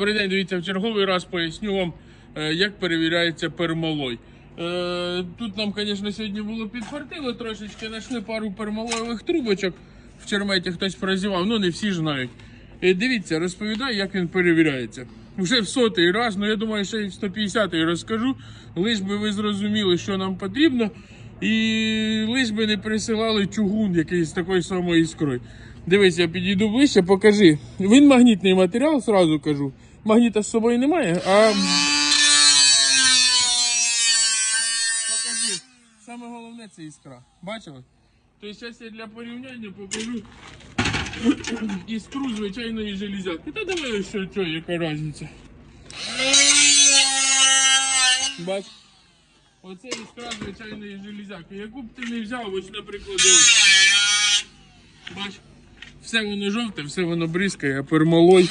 Добрий день, дивіться, в черговий раз поясню вам, е, як перевіряється пермалой. Е, Тут нам, звісно, сьогодні було підфартило трошечки, знайшли пару пермалоєвих трубочок. В черметі хтось прозівав, ну не всі ж знають. Е, Дивіться, розповідаю, як він перевіряється. Вже в сотий раз, ну я думаю, ще й в 150-й розкажу, лиш би ви зрозуміли, що нам потрібно, і лиш би не присилали чугун якийсь з такою самою іскрою. Дивись, я підійду ближче, покажи. Він магнітний матеріал, сразу кажу. Магніта з собою немає, а. Покажи. Саме головне це іскра. Бачили? Тобто зараз я для порівняння покажу іскру звичайної железяки. Та давай що, що, яка різниця. Бач. Оце іскра звичайної железяки. Яку б ти не взяв, ось, наприклад, ось. Бач. Все воно жовте, все воно бризкає, а пермалой.